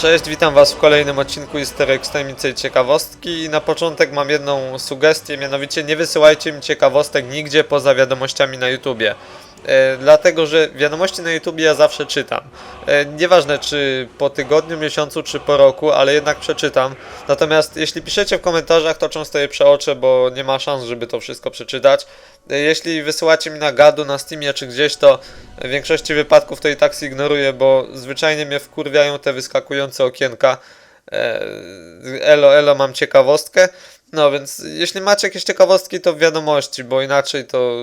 Cześć, witam was w kolejnym odcinku Easter Eggs Tajemnicy Ciekawostki i na początek mam jedną sugestię, mianowicie nie wysyłajcie mi ciekawostek nigdzie poza wiadomościami na YouTubie. E, dlatego, że wiadomości na YouTubie ja zawsze czytam. E, nieważne czy po tygodniu, miesiącu czy po roku, ale jednak przeczytam. Natomiast jeśli piszecie w komentarzach, to często je przeoczę, bo nie ma szans, żeby to wszystko przeczytać. E, jeśli wysyłacie mi na gadu, na Steamie czy gdzieś, to w większości wypadków to i tak ignoruję, bo zwyczajnie mnie wkurwiają te wyskakujące okienka. Elo, elo, mam ciekawostkę. No więc jeśli macie jakieś ciekawostki, to wiadomości, bo inaczej to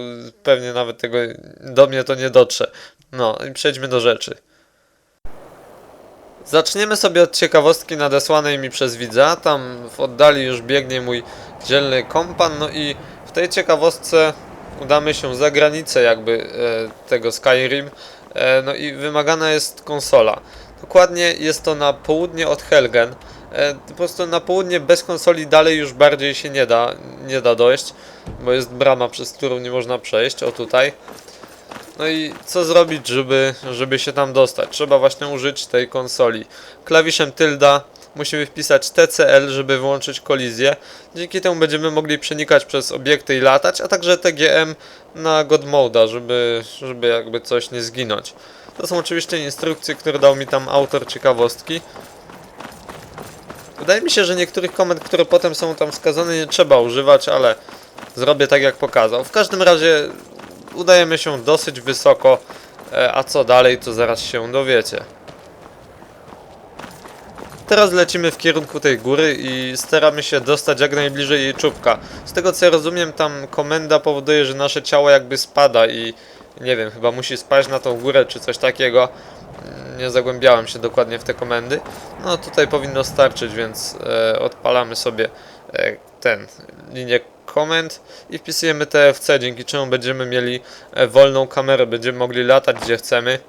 pewnie nawet tego do mnie to nie dotrze. No i przejdźmy do rzeczy. Zaczniemy sobie od ciekawostki nadesłanej mi przez widza. Tam w oddali już biegnie mój dzielny kompan. No i w tej ciekawostce udamy się za granicę jakby e, tego Skyrim. E, no i wymagana jest konsola. Dokładnie jest to na południe od Helgen. E, po prostu na południe bez konsoli dalej już bardziej się nie da, nie da dojść, bo jest brama, przez którą nie można przejść, o tutaj. No i co zrobić, żeby, żeby się tam dostać? Trzeba właśnie użyć tej konsoli. Klawiszem tylda musimy wpisać TCL, żeby wyłączyć kolizję. Dzięki temu będziemy mogli przenikać przez obiekty i latać, a także TGM na God żeby, żeby jakby coś nie zginąć. To są oczywiście instrukcje, które dał mi tam autor ciekawostki. Wydaje mi się, że niektórych komend, które potem są tam wskazane, nie trzeba używać, ale zrobię tak jak pokazał. W każdym razie udajemy się dosyć wysoko, e, a co dalej, to zaraz się dowiecie. Teraz lecimy w kierunku tej góry i staramy się dostać jak najbliżej jej czubka. Z tego co ja rozumiem, tam komenda powoduje, że nasze ciało jakby spada i nie wiem, chyba musi spaść na tą górę czy coś takiego. Nie zagłębiałem się dokładnie w te komendy. No tutaj powinno starczyć, więc e, odpalamy sobie e, ten linię komend i wpisujemy TFC, dzięki czemu będziemy mieli e, wolną kamerę, będziemy mogli latać gdzie chcemy.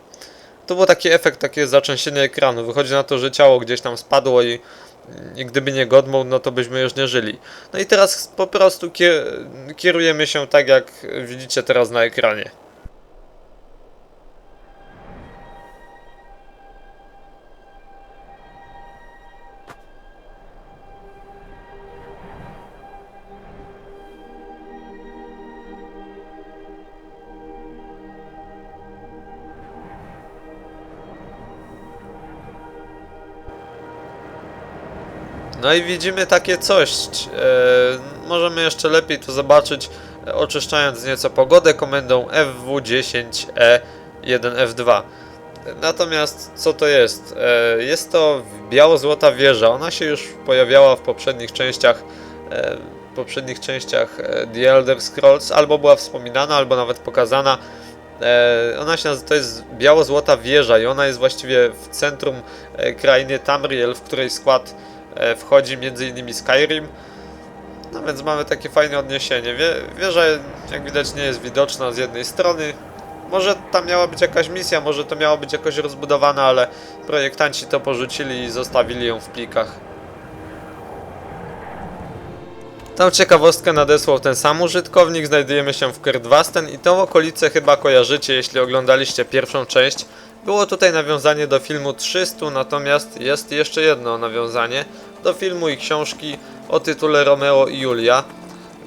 To był taki efekt, takie zatrzęsienie ekranu. Wychodzi na to, że ciało gdzieś tam spadło i, i gdyby nie Godmode, no to byśmy już nie żyli. No i teraz po prostu kier kierujemy się tak, jak widzicie teraz na ekranie. No i widzimy takie coś. E, możemy jeszcze lepiej to zobaczyć, e, oczyszczając nieco pogodę komendą FW10E1F2. Natomiast co to jest? E, jest to biało-złota wieża. Ona się już pojawiała w poprzednich częściach e, w poprzednich częściach e, The Elder Scrolls, albo była wspominana, albo nawet pokazana. E, ona się nazywa, to jest biało-złota wieża i ona jest właściwie w centrum e, krainy Tamriel, w której skład e, wchodzi m.in. Skyrim. No więc mamy takie fajne odniesienie. Wie, wieża jak widać nie jest widoczna z jednej strony. Może tam miała być jakaś misja, może to miało być jakoś rozbudowane, ale projektanci to porzucili i zostawili ją w plikach. Tą ciekawostkę nadesłał ten sam użytkownik, znajdujemy się w Kerdwasten i tą okolicę chyba kojarzycie, jeśli oglądaliście pierwszą część. Było tutaj nawiązanie do filmu 300, natomiast jest jeszcze jedno nawiązanie do filmu i książki o tytule Romeo i Julia.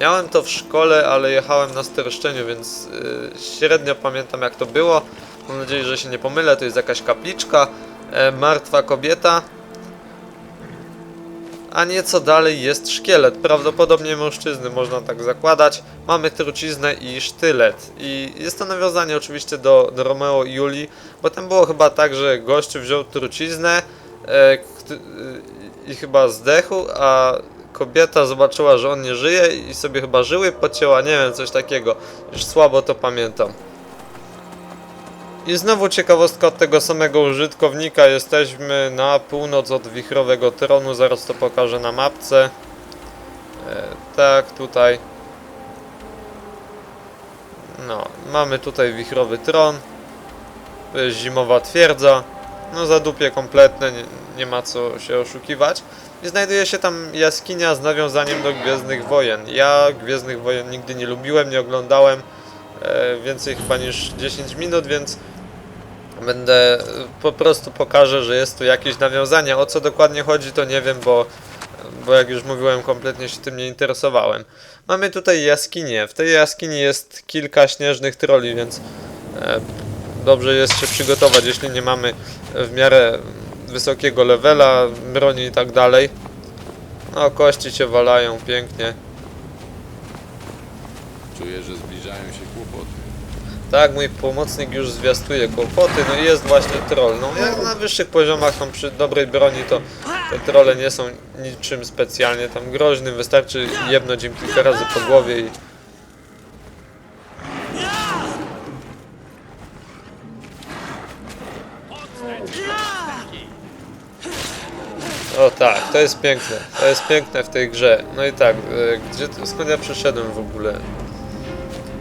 Miałem to w szkole, ale jechałem na streszczeniu, więc yy, średnio pamiętam jak to było. Mam nadzieję, że się nie pomylę, to jest jakaś kapliczka, e, martwa kobieta, a nieco dalej jest szkielet, prawdopodobnie mężczyzny, można tak zakładać. Mamy truciznę i sztylet. I jest to nawiązanie oczywiście do, do Romeo i Julii, bo tam było chyba tak, że gościu wziął truciznę e, i chyba zdechł, a kobieta zobaczyła, że on nie żyje i sobie chyba żyły pocięła, nie wiem, coś takiego. Już słabo to pamiętam. I znowu ciekawostka od tego samego użytkownika. Jesteśmy na północ od wichrowego tronu. Zaraz to pokażę na mapce. E, tak, tutaj. No, mamy tutaj wichrowy tron. To jest zimowa twierdza. No, zadupie kompletne, nie, nie ma co się oszukiwać. I znajduje się tam jaskinia z nawiązaniem do Gwiezdnych Wojen. Ja Gwiezdnych Wojen nigdy nie lubiłem, nie oglądałem e, więcej chyba niż 10 minut, więc Będę, y, po prostu pokażę, że jest tu jakieś nawiązanie. O co dokładnie chodzi, to nie wiem, bo, bo jak już mówiłem, kompletnie się tym nie interesowałem. Mamy tutaj jaskinię. W tej jaskini jest kilka śnieżnych troli, więc e, dobrze jest się przygotować, jeśli nie mamy w miarę wysokiego levela, broni i tak dalej. No, kości się walają pięknie. Czuję, że zbliżają się. Tak, mój pomocnik już zwiastuje kłopoty, no i jest właśnie troll. No jak na wyższych poziomach są przy dobrej broni, to te trolle nie są niczym specjalnie tam groźnym, wystarczy jebnąć im kilka razy po głowie i... O tak, to jest piękne, to jest piękne w tej grze. No i tak, e, gdzie, skąd ja przyszedłem w ogóle?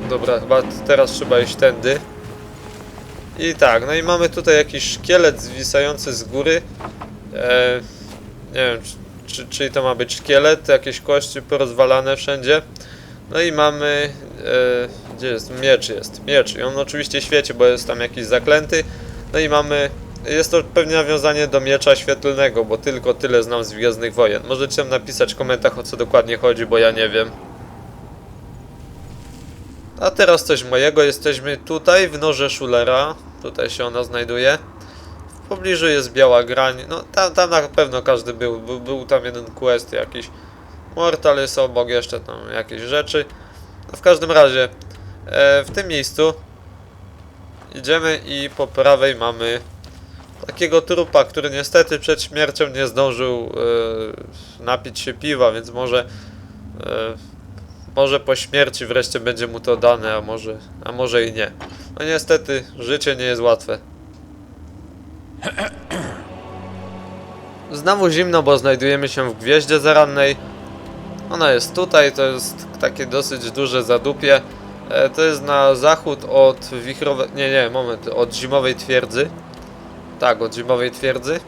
Dobra, chyba teraz trzeba iść tędy. I tak, no i mamy tutaj jakiś szkielet zwisający z góry. E, nie wiem, czy, czy, to ma być szkielet, jakieś kości porozwalane wszędzie. No i mamy... E, gdzie jest? Miecz jest. Miecz. I on oczywiście świeci, bo jest tam jakiś zaklęty. No i mamy... Jest to pewnie nawiązanie do miecza świetlnego, bo tylko tyle znam z Gwiezdnych Wojen. Możecie napisać w komentarzach o co dokładnie chodzi, bo ja nie wiem. A teraz coś mojego. Jesteśmy tutaj w Norze Schulera. Tutaj się ona znajduje. W pobliżu jest biała grań. No tam, tam na pewno każdy był. był. Był tam jeden quest jakiś. Mortal jest obok, jeszcze tam jakieś rzeczy. No w każdym razie e, w tym miejscu idziemy i po prawej mamy takiego trupa, który niestety przed śmiercią nie zdążył e, napić się piwa, więc może e, może po śmierci wreszcie będzie mu to dane, a może, a może i nie. No niestety, życie nie jest łatwe. Znowu zimno, bo znajdujemy się w Gwieździe Zarannej. Ona jest tutaj, to jest takie dosyć duże zadupie. E, to jest na zachód od wichrowej... Nie, nie, moment, od zimowej twierdzy. Tak, od zimowej twierdzy.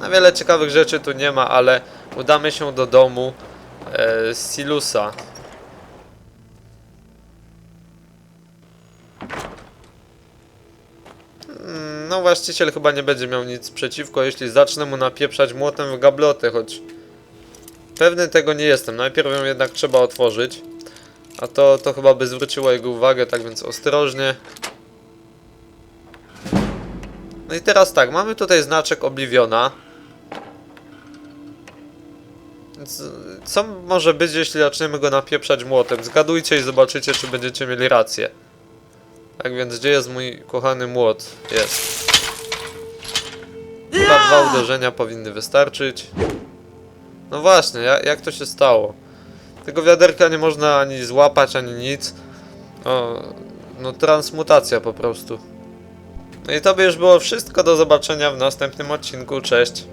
Na wiele ciekawych rzeczy tu nie ma, ale udamy się do domu e, Silusa. No właściciel chyba nie będzie miał nic przeciwko, jeśli zacznę mu napieprzać młotem w gablotę, choć pewny tego nie jestem. Najpierw ją jednak trzeba otworzyć. A to, to chyba by zwróciło jego uwagę, tak więc ostrożnie. No i teraz tak, mamy tutaj znaczek Obliviona. Y, Co może być, jeśli zaczniemy go napieprzać młotem? Zgadujcie i zobaczycie, czy będziecie mieli rację. Tak więc, gdzie jest mój kochany młot? Jest. Chyba dwa uderzenia powinny wystarczyć. No właśnie, jak, jak to się stało? Tego wiaderka nie można ani złapać, ani nic. O, no transmutacja po prostu. No i to by już było wszystko. Do zobaczenia w następnym odcinku. Cześć.